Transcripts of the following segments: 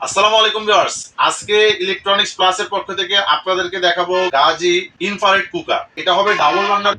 আসসালামু আলাইকুম ভিউয়ার্স। আজকে ইলেকট্রনিক্স প্লাসের পক্ষ থেকে আপনাদেরকে দেখাবো গাজি ইনফ্রারেড কুকার এটা হবে ডাবল বার্নার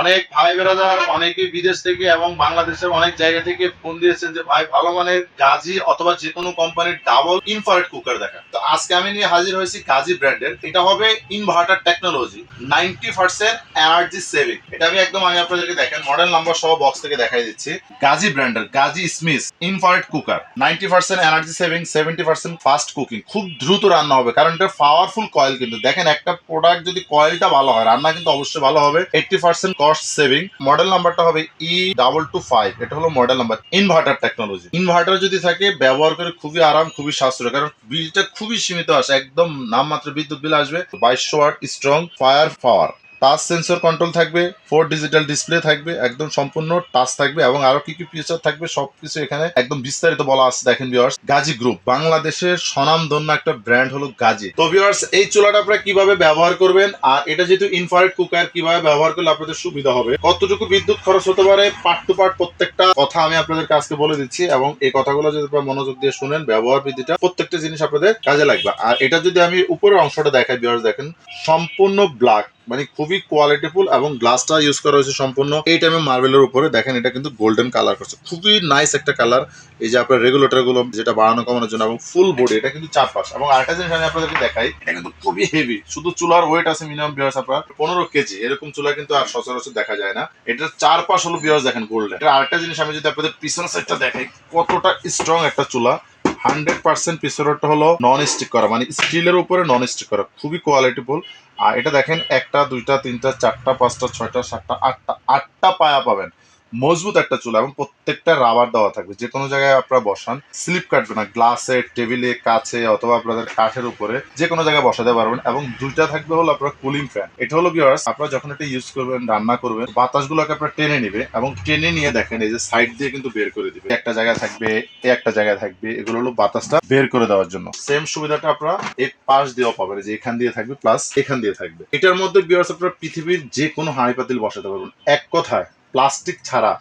অনেক ভাই বেরাদার, অনেকে বিদেশ থেকে এবং বাংলাদেশের অনেক জায়গা থেকে ফোন দিয়েছেন যে, ভাই, ভালো মানের গাজি অথবা যে কোনো কোম্পানির ডাবল ইনফ্রারেড কুকার দেখা। তো আজকে আমি নিয়ে হাজির হয়েছি গাজি ব্র্যান্ডের এটা হবে inverter technology ninety percent energy saving এটা আমি একদম আমি আপনাদেরকে দেখেন মডেল নাম্বার সহ বক্স থেকে দেখাই দিচ্ছি। গাজি ব্র্যান্ডের Gazi Smith infrared cooker ninety percent energy saving seventy percent fast cooking খুব দ্রুত রান্না হবে, কারণ এটা পাওয়ারফুল কয়েল কিন্তু। দেখেন, একটা প্রোডাক্ট যদি কয়েলটা ভালো হয়, রান্না কিন্তু অবশ্যই ভালো হবে। Eighty percent cost saving model নাম্বারটা হবে ই ডাবল টু ফাইভ এটা হলো model number inverter technology inverter যদি থাকে, ব্যবহার করে খুবই আরাম, খুবই সাশ্রয়, কারণ বিলটা খুবই সীমিত আসে, একদম নামমাত্র বিদ্যুৎ বিল আসবে বাইশশো watt strong fire power touch sensor control থাকবে ফোর ডিজিটাল ডিসপ্লে থাকবে, একদম সম্পূর্ণ টাচ থাকবে এবং আরও কি কি ফিচার থাকবে সবকিছু এখানে একদম বিস্তারিত বলা আছে, দেখেন ভিউয়ার্স গাজী গ্রুপ বাংলাদেশের স্বনামধন্য একটা ব্র্যান্ড হলো গাজী। তো ভিউয়ার্স এই চুলাটা আপনারা কীভাবে ব্যবহার করবেন? আর এটা যেহেতু ইনফ্রারেড কুকার কীভাবে ব্যবহার করলে আপনাদের সুবিধা হবে? কতটুকু বিদ্যুৎ খরচ হতে পারে? পার্ট টু পার্ট প্রত্যেকটা কথা আমি আপনাদের আজকে বলে দিচ্ছি এবং এই কথাগুলো যদি আপনারা মনোযোগ দিয়ে শুনেন, ব্যবহার বিধিটা প্রত্যেকটা জিনিস আপনাদের কাজে লাগবে। আর এটা যদি আমি উপরের অংশটা দেখাই ভিউয়ার্স দেখেন, সম্পূর্ণ ব্ল্যাক মানে খুবই কোয়ালিটিফুল এবং গ্লাসটা ইউজ করা হয়েছে সম্পূর্ণ। এই টাইমে মার্বেলের উপরে দেখেন এটা কিন্তু গোল্ডেন কালার করছে। খুবই নাইস একটা কালার এই যে আপনার রেগুলেটরগুলো যেটা বাড়ানো কমানোর জন্য এবং ফুল বডি এটা কিন্তু চারপাশ। এবং আরেকটা জিনিস আমি আপনাদেরকে দেখাই, এটা কিন্তু খুবই হেভি শুধু চুলার ওয়েট আছে মিনিমাম বিয়ার্স আপনার পনেরো কেজি। এরকম চুলা কিন্তু আর সচরাচর দেখা যায় না। এটার চারপাশ হলো বিয়ার্স দেখেন গোল্ডেন এটা আরেকটা জিনিস আমি যদি আপনাদের পিছনের সাইডটা দেখাই, কতটা স্ট্রং একটা চুলা। হান্ড্রেড পার্সেন্ট পিছরটা হলো নন স্টিক করা মানে স্টিলের উপরে নন স্টিক করা, খুবই কোয়ালিটিফুল আর এটা দেখেন, একটা, দুইটা, তিনটা, চারটা, পাঁচটা, ছয়টা, সাতটা, আটটা আটটা পায়া পাবেন। মজবুত একটা চুলা এবং প্রত্যেকটা রাবার দেওয়া থাকবে। যে কোনো জায়গায় আপনারা বসান স্লিপ কাটবে না গ্লাসে টেবিলে কাছে অথবা আপনাদের কাঠের উপরে, যে কোনো জায়গায় বসাতে পারবেন এবং দুইটা থাকবে হলো আপনার কুলিং ফ্যান এটা হলো বিয়ার্স আপনারা যখন এটা ইউজ করবেন, রান্না করবেন, বাতাসগুলোকে আপনার টেনে নিবে এবং টেনে নিয়ে দেখেন, এই যে সাইড দিয়ে কিন্তু বের করে দিবে। একটা জায়গায় থাকবে, এ একটা জায়গায় থাকবে, এগুলো হলো বাতাসটা বের করে দেওয়ার জন্য। সেম সুবিধাটা আপনারা এই পাশ দিয়েও পাবেন যে এখান দিয়ে থাকবে প্লাস এখান দিয়ে থাকবে। এটার মধ্যে বিয়ার্স আপনারা পৃথিবীর যে কোনো হাঁড়ি পাতিল বসাতে পারবেন। এক কথায় প্লাস্টিক ছাড়া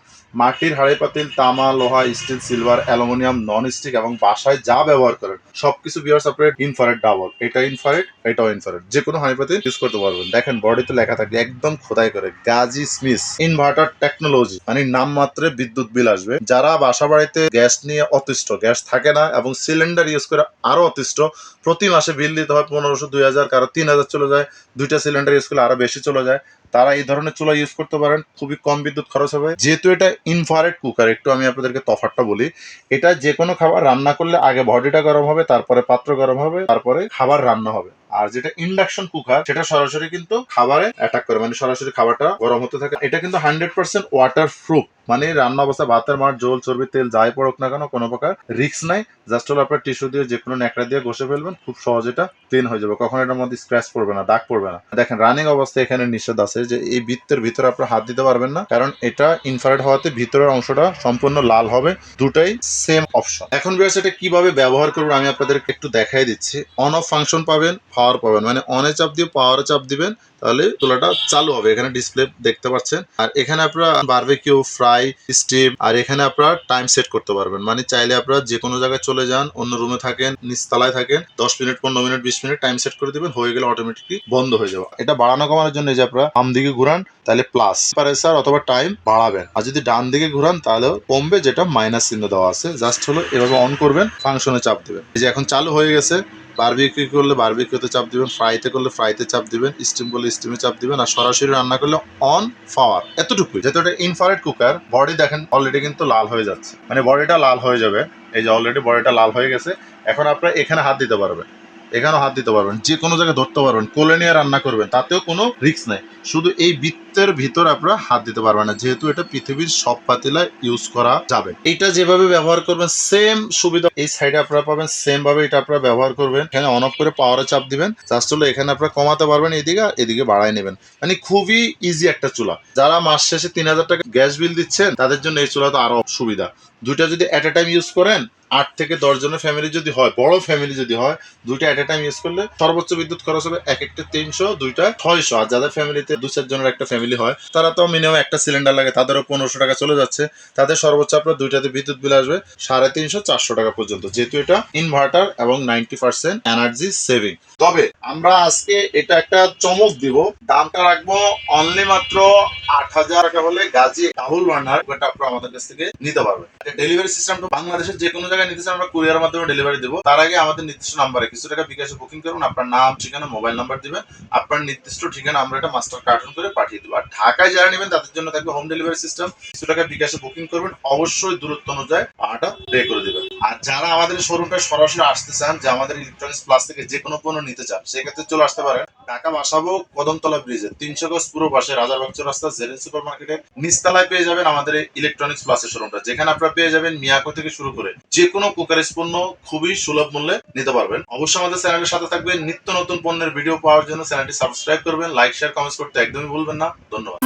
মাটির হাড়ি পাতিল, তামা, লোহা, steel, silver, aluminium non stick এবং বাসায় যা ব্যবহার করেন, সবকিছু বিয়ার সেপারেট ইনফারেট ডাবল এটা ইনফারেট এটাও ইনফারেট যে কোনো হাড়ি পাতিল ইউজ করতে পারবেন। দেখেন বডিতে লেখা থাকে, একদম খোদাই করে, গাজি স্মিস ইনভার্টার টেকনোলজি মানে নাম মাত্রে বিদ্যুৎ বিল আসবে। যারা বাসা বাড়িতে গ্যাস নিয়ে অতিষ্ঠ, গ্যাস থাকে না এবং সিলিন্ডার ইউজ করে আরও অতিষ্ঠ, প্রতি মাসে বিল দিতে হয় পনেরোশো, দুই হাজার, কারও তিন হাজার চলে যায়। দুইটা সিলিন্ডার ইউজ করলে আরও বেশি চলে যায়। তারা এই ধরনের চুলা ইউজ করতে পারেন। খুবই কম বিদ্যুৎ খরচ হবে। যেহেতু এটা ইনফ্রারেড কুকার একটু আমি আপনাদেরকে তফাটটা বলি। এটা যে কোনো খাবার রান্না করলে আগে বডিটা গরম হবে, তারপরে পাত্র গরম হবে, তারপরে খাবার রান্না হবে। আর যেটা ইন্ডাকশন কুকার সেটা সরাসরি কিন্তু খাবারে অ্যাটাক করে মানে সরাসরি খাবারটা গরম হতে থাকে। এটা কিন্তু হান্ড্রেড পার্সেন্ট ওয়াটার প্রুফ মানে রান্না অবস্থা ভাতের মাঠ জল চর্বি তেল, যাই পড়ুক না কেন, কোনো প্রকার রিক্স নাই। জাস্ট হলো আপনার টিস্যু দিয়ে যে কোনো ন্যাকড়া দিয়ে ঘষে ফেলবেন, খুব সহজে এটা ক্লিন হয়ে যাবে। কখনো এটার মধ্যে স্ক্র্যাচ পড়বে না, দাগ পড়বে না। দেখেন রানিং অবস্থায় এখানে নিষেধ আছে যে এই বৃত্তের ভিতরে আপনার হাত দিতে পারবেন না, কারণ এটা ইনফ্রারেড হওয়াতে ভিতরের অংশটা সম্পূর্ণ লাল হবে। দুটাই সেম অপশন এখন বিয়ার্স এটা কীভাবে ব্যবহার করবেন আমি আপনাদের একটু দেখাই দিচ্ছি। অন অফ ফাংশন পাবেন পাওয়ার পাবেন। মানে অনে চাপ দিয়ে পাওয়ারে চাপ দিবেন, তাহলে চুলাটা চালু হবে। এখানে ডিসপ্লে দেখতে পাচ্ছেন। আর এখানে আপনারা বারবিকিউ ফ্রাই স্টিম আর এখানে আপনারা টাইম সেট করতে পারবেন। মানে চাইলে আপনারা যে কোনো জায়গায় চলে যান, অন্য রুমে থাকেন, নিচতলায় থাকেন, দশ মিনিট পনেরো মিনিট বিশ মিনিট টাইম সেট করে দিবেন, হয়ে গেলে অটোমেটিকলি বন্ধ হয়ে যাবে। এটা বাড়ানো কমানোর জন্য যে আপনারা বাম দিকে ঘুরান, তাহলে প্লাস টেম্পারেচার অথবা টাইম বাড়াবেন। আর যদি ডান দিকে ঘুরান তাহলে কমবে, যেটা মাইনাস চিহ্ন দেওয়া আছে। জাস্ট হলো এভাবে অন করবেন ফাংশনে চাপ দিবেন। এই যে এখন চালু হয়ে গেছে। বারবিকিউ করলে বারবিকিউতে চাপ দিবেন ফ্রাইতে করলে ফ্রাইতে চাপ দিবেন স্টিম করলে স্টিমে চাপ দিবেন, আর সরাসরি রান্না করলে অন ফাওয়ার এতটুকুই। যেহেতু এটা ইনফ্রারেড কুকার বডি দেখেন অলরেডি কিন্তু লাল হয়ে যাচ্ছে। মানে বডিটা লাল হয়ে যাবে। এই যে অলরেডি বডিটা লাল হয়ে গেছে। এখন আপনারা এখানে হাত দিতে পারবেন। এখানেও হাত দিতে পারবেন, যে কোনো জায়গায় ধরতে পারবেন, কোলে নিয়ে রান্না করবেন, তাতেও কোনো রিস্ক নেই। শুধু এই বৃত্তের ভিতর আপনারা হাত দিতে পারবেন না, যেহেতু এটা পৃথিবীর সব পাতিলায় ইউজ করা যাবে। এইটা যেভাবে ব্যবহার করবেন সেম সুবিধা, এই সাইডে আপনারা পাবেন সেম ভাবে এটা আপনারা ব্যবহার করবেন। এখানে অন অফ করে পাওয়ারে চাপ দিবেন জাস্ট হলো এখানে আপনারা কমাতে পারবেন এদিকে আর এদিকে বাড়ায় নেবেন। মানে খুবই ইজি একটা চুলা। যারা মাস শেষে তিন হাজার টাকা গ্যাস বিল দিচ্ছেন, তাদের জন্য এই চুলা তো আরও সুবিধা। দুইটা যদি এট এ টাইম ইউজ করেন আট থেকে দশ জনের ফ্যামিলি যদি হয়, বড় ফ্যামিলি যদি হয়, দুইটা এট এ টাইম ইউজ করলে সর্বোচ্চ বিদ্যুৎ খরচ হবে এক একটা তিনশো, দুইটা ছয়শো। আর যাদের ফ্যামিলিতে দু চার জনের একটা ফ্যামিলি হয়, তারা তো মিনিমাম একটা সিলিন্ডার লাগে, তাদেরও পনেরোশো টাকা চলে যাচ্ছে। তাদের সর্বোচ্চ আপনার দুইটাতে বিদ্যুৎ বিল আসবে সাড়ে তিনশো, চারশো টাকা পর্যন্ত। যেহেতু এটা ইনভার্টার এবং নাইনটি পার্সেন্ট এনার্জি সেভিং তবে আমরা আজকে এটা একটা চমক দিব। দামটা রাখব অনলি মাত্র আট হাজার টাকা হলে গাজী ডাবল বার্নার এটা আপনারা আমাদের কাছ থেকে নিতে পারবেন। ডেলিভারি সিস্টেমটা বাংলাদেশের যে কোনো জায়গায় নিতে চান আমরা কুরিয়ার মাধ্যমে ডেলিভারি দেবো। তার আগে আমাদের নির্দিষ্ট নাম্বারে কিছু টাকা বিকাশে বুকিং করুন, আপনার নাম, ঠিকানা মোবাইল নাম্বার দিবেন, আপনার নির্দিষ্ট ঠিকানা আমরা এটা মাস্টার কার্টুন করে পাঠিয়ে দেবো। আর ঢাকায় যারা নেবেন, তাদের জন্য থাকবে হোম ডেলিভারি সিস্টেম কিছু টাকা বিকাশে বুকিং করবেন, অবশ্যই দূরত্ব অনুযায়ী ভাড়াটা পে করে দেবেন। আর যারা আমাদের শোরুমটা সরাসরি আসতে চান, যে আমাদের ইলেকট্রনিক্স প্লাস থেকে যে কোনো পণ্য নিতে চান, সেক্ষেত্রে চলে আসতে পারেন। ঢাকা বাসাবো কদমতলা ব্রিজে। তিনশো গজ পুরো পাশে রাজারবাগ রাস্তা, জেরেন সুপার মার্কেটের নিস্তালায় পেয়ে যাবেন আমাদের ইলেকট্রনিক্স প্লাসের শোরুমটা যেখানে আপনারা পেয়ে যাবেন মিয়াকো থেকে শুরু করে যে কোনো কুকারেজ পণ্য খুবই সুলভ মূল্যে নিতে পারবেন। অবশ্যই আমাদের চ্যানেলের সাথে থাকবেন। নিত্য নতুন পণ্যের ভিডিও পাওয়ার জন্য চ্যানেলটি সাবস্ক্রাইব করবেন লাইক শেয়ার কমেন্টস করতে একদমই ভুলবেন না। ধন্যবাদ।